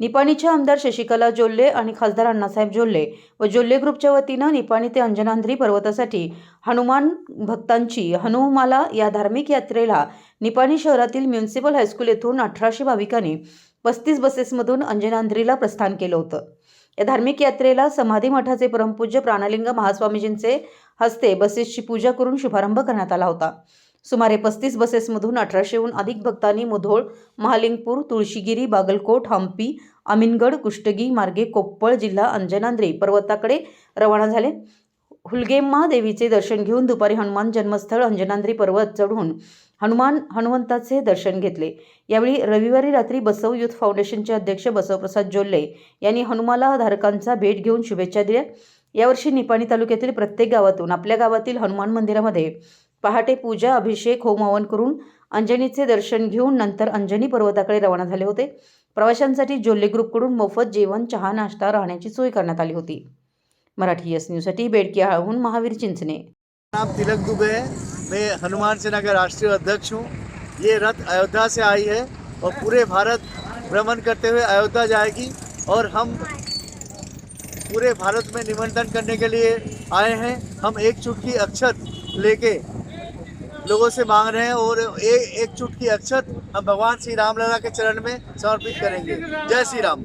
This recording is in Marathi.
निपाणीचे आमदार शशिकला जोल्ले आणि खासदार अण्णासाहेब जोल्ले व जोल्ले ग्रुपच्या वतीनं निपाणी ते अंजनांद्री पर्वतासाठी हनुमान भक्तांची हनुमाला या धार्मिक यात्रेला निपाणी शहरातील म्युन्सिपल हायस्कूल येथून अठराशे भाविकांनी पस्तीस बसेसमधून अंजनांद्रीला प्रस्थान केलं होतं. या धार्मिक यात्रेला समाधी मठाचे परमपूज्य प्राणलिंग महास्वामीजींचे हस्ते बसेसची पूजा करून शुभारंभ करण्यात आला होता. सुमारे पस्तीस बसेसमधून अठराशेहून अधिक भक्तांनी मुधोळ महालिंगपूर तुळशीगिरी बागलकोट हम्पी अमीनगड कुष्टगी मार्गे कोप्पळ जिल्हा अंजनांद्रे पर्वताकडे रवाना झाले. हुलगेम्मा देवीचे दर्शन घेऊन दुपारी हनुमान जन्मस्थळ अंजनांद्री पर्वत चढून हनुमान हनुमंताचे दर्शन घेतले. यावेळी रविवारी रात्री बसव युथ फाउंडेशनचे अध्यक्ष बसवप्रसाद जोल्ले यांनी हनुमाला धारकांचा भेट घेऊन शुभेच्छा दिल्या. यावर्षी निपाणी तालुक्यातील प्रत्येक गावातून आपल्या गावातील हनुमान मंदिरामध्ये पहाटे पूजा अभिषेक होमहवन करून अंजनीचे दर्शन घेऊन नंतर अंजनी पर्वताकडे रवाना झाले होते. प्रवाशांसाठी जोल्ले ग्रुपकडून मोफत जेवण चहा नाश्ता राहण्याची सोय करण्यात आली होती. मराठी एस न्यूजसाठी बेडकियाळहून महावीर चिंचणे. नाम तिलक दुबे मैं हनुमान सेना का राष्ट्रीय अध्यक्ष हूँ. ये रथ अयोध्या से आई है और पूरे भारत भ्रमण करते हुए अयोध्या जाएगी और हम पूरे भारत में निमंत्रण करने के लिए आए हैं। हम एक चुटकी अक्षत लेके लोगों से मांग रहे हैं और एक एक चुटकी अक्षत हम भगवान श्री राम लला के चरण में समर्पित करेंगे। जय श्री राम।